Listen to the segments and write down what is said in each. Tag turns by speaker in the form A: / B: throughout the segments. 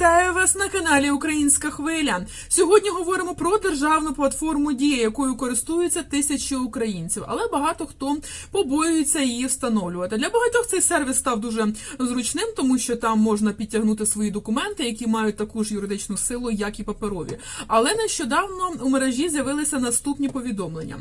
A: Вітаю вас на каналі Українська Хвиля. Сьогодні говоримо про державну платформу Дія, якою користуються тисячі українців, але багато хто побоюється її встановлювати. Для багатьох цей сервіс став дуже зручним, тому що там можна підтягнути свої документи, які мають таку ж юридичну силу, як і паперові. Але нещодавно у мережі з'явилися наступні повідомлення.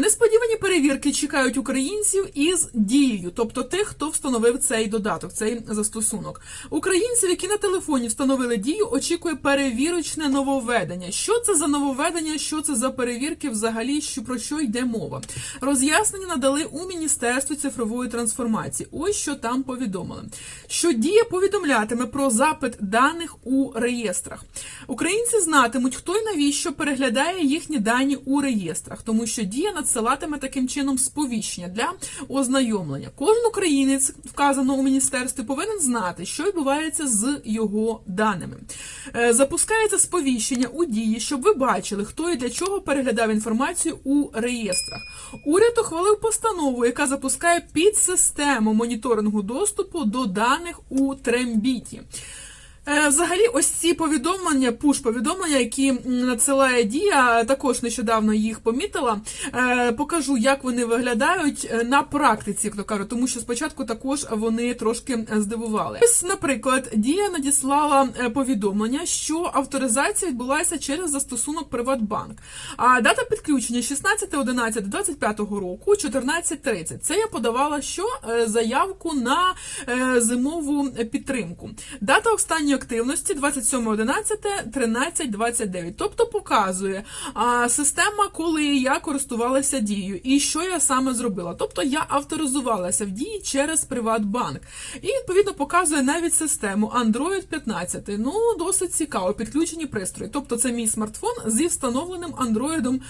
A: Несподівані перевірки чекають українців із дією, тобто тих, хто встановив цей додаток, цей застосунок. Українців, які на телефоні встановили дію, очікує перевірочне нововведення. Що це за нововведення? Що це за перевірки? Взагалі, що про що йде мова? Роз'яснення надали у міністерстві цифрової трансформації. Ось що там повідомили: що дія повідомлятиме про запит даних у реєстрах. Українці знатимуть, хто і навіщо переглядає їхні дані у реєстрах, тому що дія надсилатиме таким чином сповіщення для ознайомлення. Кожен українець, вказано у міністерстві, повинен знати, що відбувається з його даними. Е, Запускається сповіщення у дії, щоб ви бачили, хто і для чого переглядав інформацію у реєстрах. Уряд ухвалив постанову, яка запускає підсистему моніторингу доступу до даних у Трембіті. Е, Взагалі, ось ці повідомлення, пуш-повідомлення, які надсилає Дія, також нещодавно їх помітила. Е, Покажу, як вони виглядають е, на практиці, як то кажуть, тому що спочатку також вони трошки здивували. Ось, наприклад, Дія надіслала повідомлення, що авторизація відбулася через застосунок Приватбанк. А дата підключення 16.11.25 року, 14.30. Це я подавала що заявку на зимову підтримку. Дата останньої активності 27.11.13.29. Тобто показує а, система, коли я користувалася дією, і що я саме зробила. Тобто я авторизувалася в дії через Приватбанк. І відповідно показує навіть систему Android 15. Ну, досить цікаво, підключені пристрої. Тобто це мій смартфон зі встановленим Android,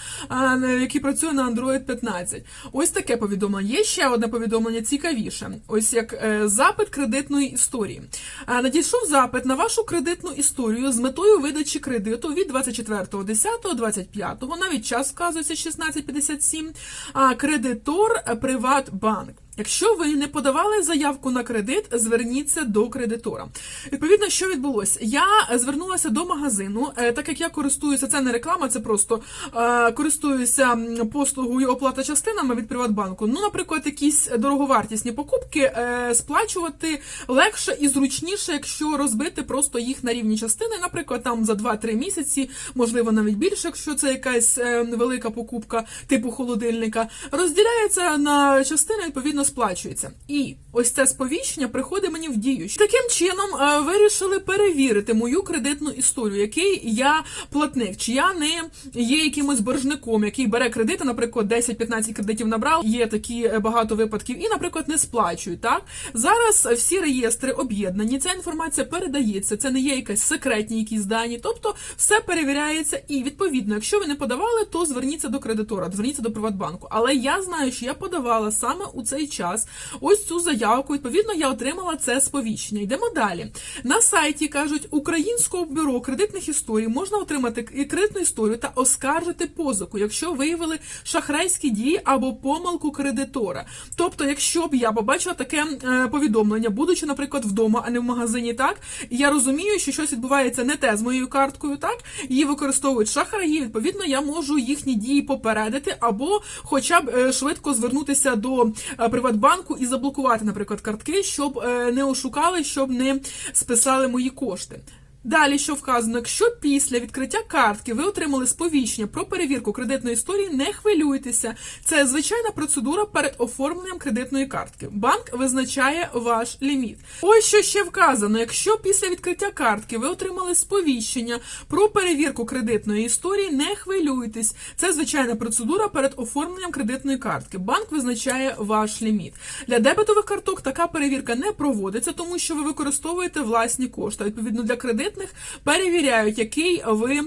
A: який працює на Android 15. Ось таке повідомлення. Є ще одне повідомлення цікавіше. Ось як е, запит кредитної історії. Надійшов запит на вашу кредитну історію з метою видачі кредиту від 24.10.25, навіть час вказується 16.57, а кредитор Приватбанк. Якщо ви не подавали заявку на кредит, зверніться до кредитора. Відповідно, що відбулося? Я звернулася до магазину, е, так як я користуюся, це не реклама, це просто е, користуюся послугою оплата частинами від Приватбанку. Ну, наприклад, якісь дороговартісні покупки е, сплачувати легше і зручніше, якщо розбити просто їх на рівні частини, наприклад, там за 2-3 місяці, можливо, навіть більше, якщо це якась велика покупка типу холодильника, розділяється на частини, відповідно сплачується. І ось це сповіщення приходить мені в дію. Таким чином е, вирішили перевірити мою кредитну історію, який я платник, чи я не є якимось боржником, який бере кредити, наприклад, 10-15 кредитів набрав. Є такі е, багато випадків, і, наприклад, не сплачують. Так зараз всі реєстри об'єднані. Ця інформація передається. Це не є якась секретні якісь дані. Тобто все перевіряється. І відповідно, якщо ви не подавали, то зверніться до кредитора, зверніться до Приватбанку. Але я знаю, що я подавала саме у цей час ось цю заявку. Відповідно, я отримала це сповіщення. Йдемо далі. На сайті кажуть, українського бюро кредитних історій можна отримати кредитну історію та оскаржити позику, якщо виявили шахрайські дії або помилку кредитора. Тобто, якщо б я побачила таке е, повідомлення, будучи, наприклад, вдома, а не в магазині, так я розумію, що щось відбувається не те з моєю карткою, так її використовують шахраї. Відповідно, я можу їхні дії попередити, або хоча б е, швидко звернутися до е, Приватбанку і заблокувати, наприклад, картки, щоб е, не ошукали, щоб не списали мої кошти. Далі, що вказано, якщо після відкриття картки ви отримали сповіщення про перевірку кредитної історії, не хвилюйтеся. Це звичайна процедура перед оформленням кредитної картки. Банк визначає ваш ліміт. Ось що ще вказано: якщо після відкриття картки ви отримали сповіщення про перевірку кредитної історії, не хвилюйтесь. Це звичайна процедура перед оформленням кредитної картки. Банк визначає ваш ліміт. Для дебетових карток така перевірка не проводиться, тому що ви використовуєте власні кошти. Відповідно, для кредитних безкредитних перевіряють, який ви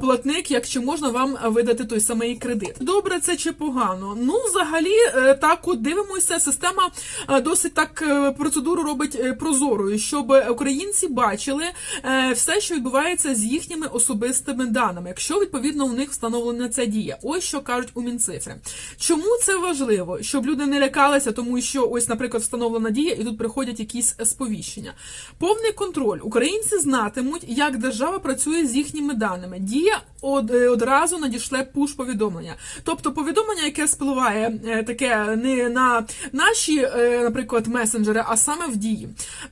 A: платник, як чи можна вам видати той самий кредит. Добре, це чи погано? Ну, взагалі, е, так от дивимося. Система е, досить так е, процедуру робить прозорою, щоб українці бачили все, що відбувається з їхніми особистими даними, якщо відповідно у них встановлена ця дія. Ось що кажуть у Мінцифри. Чому це важливо? Щоб люди не лякалися, тому що ось, наприклад, встановлена дія, і тут приходять якісь сповіщення. Повний контроль. Українці знатимуть, як держава працює з їхніми даними. Дія е, одразу надішле пуш-повідомлення. Тобто повідомлення, яке спливає е, таке не на наші, е, наприклад, месенджери, а саме в дії.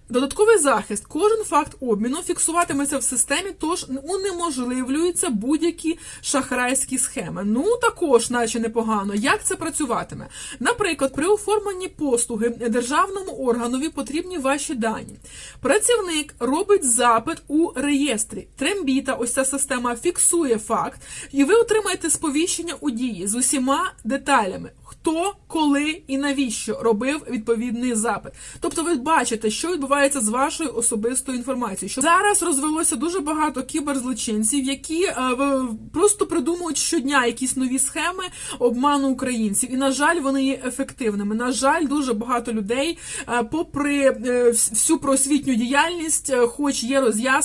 A: Додатковий захист. Кожен факт обміну фіксуватиметься в системі, тож унеможливлюються будь-які шахрайські схеми. Ну також, наче непогано. Як це працюватиме? Наприклад, при оформленні послуги державному органові потрібні ваші дані. Працівник робить запит у реєстрі. Трембіта, ось ця система фіксує факт, і ви отримаєте сповіщення у дії з усіма деталями. Хто, коли і навіщо робив відповідний запит. Тобто ви бачите, що відбувається з вашою особистою інформацією. Що зараз розвелося дуже багато кіберзлочинців, які е, просто придумують щодня якісь нові схеми обману українців. І на жаль, вони є ефективними. На жаль, дуже багато людей, е, попри е, всю просвітню діяльність, е, хоч є роз'яснення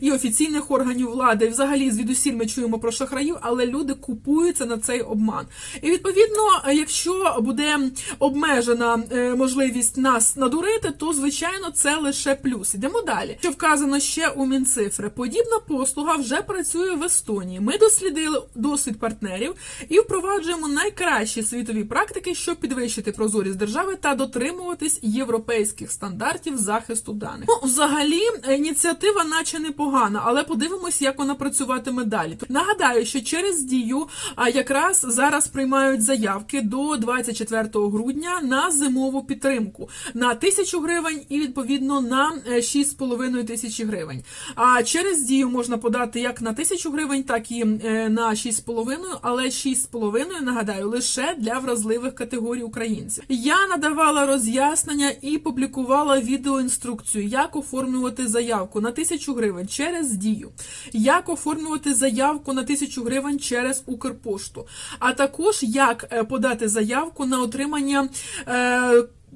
A: і офіційних органів влади, і взагалі звідусіль ми чуємо про шахраїв, але люди купуються на цей обман. І відповідно, е, якщо буде обмежена е, можливість нас надурити, то звичайно це лише плюс. Ідемо далі. Що вказано ще у Мінцифри. Подібна послуга вже працює в Естонії. Ми дослідили досвід партнерів і впроваджуємо найкращі світові практики, щоб підвищити прозорість держави та дотримуватись європейських стандартів захисту даних. Ну, взагалі, ініціатива, наче непогана, але подивимось, як вона працюватиме далі. Нагадаю, що через дію якраз зараз приймають заявки до 24 грудня на зимову підтримку на тисячу гривень і відповідно на е, 6,5 тисячі гривень. А через дію можна подати як на тисячу гривень, так і е, на 6,5, але 6,5, нагадаю, лише для вразливих категорій українців. Я надавала роз'яснення і публікувала відеоінструкцію, як оформлювати заявку на тисячу гривень через дію, як оформлювати заявку на тисячу гривень через Укрпошту, а також як е, подати заявку на отримання.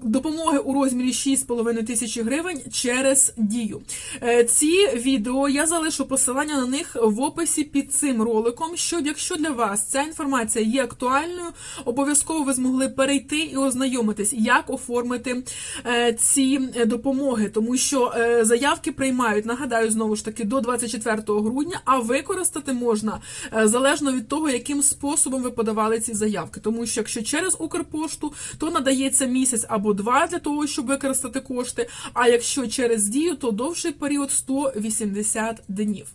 A: Допомоги у розмірі 6,5 тисячі гривень через дію. Е, Ці відео я залишу посилання на них в описі під цим роликом. Щоб якщо для вас ця інформація є актуальною, обов'язково ви змогли перейти і ознайомитись, як оформити е, ці допомоги, тому що е, заявки приймають, нагадаю, знову ж таки до 24 грудня, а використати можна залежно від того, яким способом ви подавали ці заявки. Тому що якщо через Укрпошту, то надається місяць або два для того, щоб використати кошти. А якщо через дію, то довший період 180 днів.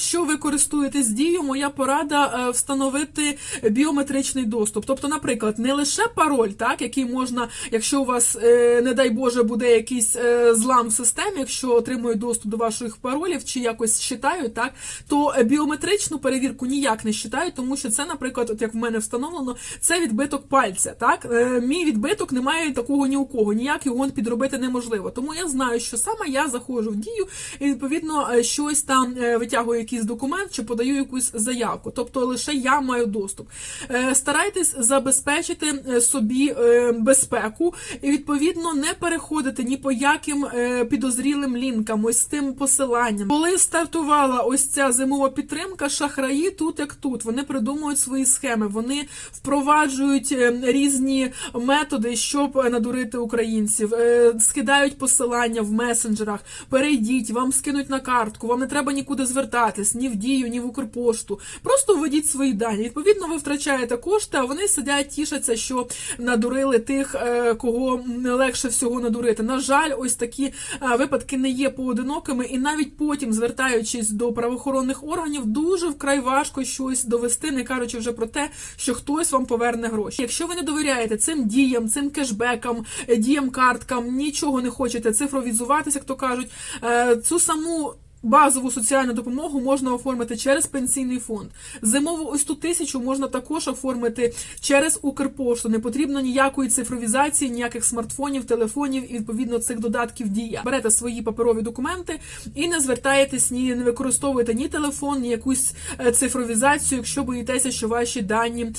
A: Що ви користуєтесь дією, моя порада е, встановити біометричний доступ. Тобто, наприклад, не лише пароль, так який можна, якщо у вас, е, не дай Боже, буде якийсь е, злам в системі, якщо отримують доступ до ваших паролів чи якось считають, так то біометричну перевірку ніяк не считають, тому що це, наприклад, от як в мене встановлено, це відбиток пальця. Так, мій відбиток немає такого ні у кого, ніяк його підробити неможливо. Тому я знаю, що саме я заходжу в дію і відповідно щось там витягую якийсь документ чи подаю якусь заявку. Тобто лише я маю доступ. Е, Старайтесь забезпечити е, собі е, безпеку і відповідно не переходити ні по яким підозрілим лінкам, ось тим посиланням. Коли стартувала ось ця зимова підтримка, шахраї тут як тут. Вони придумують свої схеми, вони впроваджують різні методи, щоб надурити українців, скидають посилання в месенджерах. Перейдіть, вам скинуть на картку, вам не треба нікуди звертатись, ні в дію, ні в Укрпошту. Просто введіть свої дані. Відповідно, ви втрачаєте кошти, а вони сидять, тішаться, що надурили тих, е, кого не легше всього надурити. На жаль, ось такі е, випадки не є поодинокими, і навіть потім, звертаючись до правоохоронних органів, дуже вкрай важко щось довести, не кажучи вже про те, що хтось вам поверне гроші. Якщо ви не довіряєте цим діям, цим кешбекам, діям карткам, нічого не хочете цифровізуватися, як то кажуть, е, цю саму Базову соціальну допомогу можна оформити через пенсійний фонд. Зимову ось ту тисячу можна також оформити через Укрпошту. Не потрібно ніякої цифровізації, ніяких смартфонів, телефонів і відповідно цих додатків дія. Берете свої паперові документи і не звертаєтесь ні, не використовуєте ні телефон, ні якусь е, цифровізацію, якщо боїтеся, що ваші дані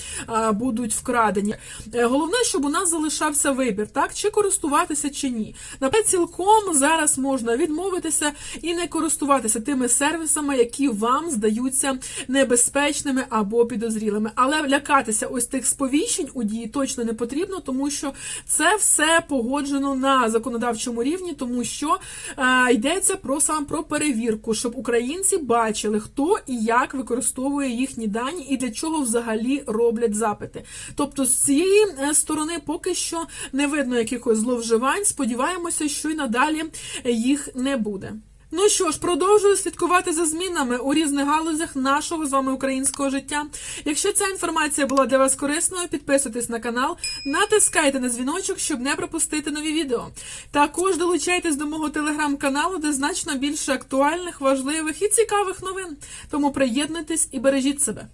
A: будуть вкрадені. Е, Головне, щоб у нас залишався вибір, так чи користуватися чи ні. Наприклад, цілком зараз можна відмовитися і не користуватися тими сервісами, які вам здаються небезпечними або підозрілими. Але лякатися ось тих сповіщень у дії точно не потрібно, тому що це все погоджено на законодавчому рівні, тому що е, йдеться про сам про перевірку, щоб українці бачили, хто і як використовує їхні дані і для чого взагалі роблять запити. Тобто з цієї е, сторони поки що не видно якихось зловживань. Сподіваємося, що й надалі їх не буде. Ну що ж, продовжую слідкувати за змінами у різних галузях нашого з вами українського життя. Якщо ця інформація була для вас корисною, підписуйтесь на канал, натискайте на дзвіночок, щоб не пропустити нові відео. Також долучайтесь до мого телеграм-каналу, де значно більше актуальних, важливих і цікавих новин. Тому приєднуйтесь і бережіть себе.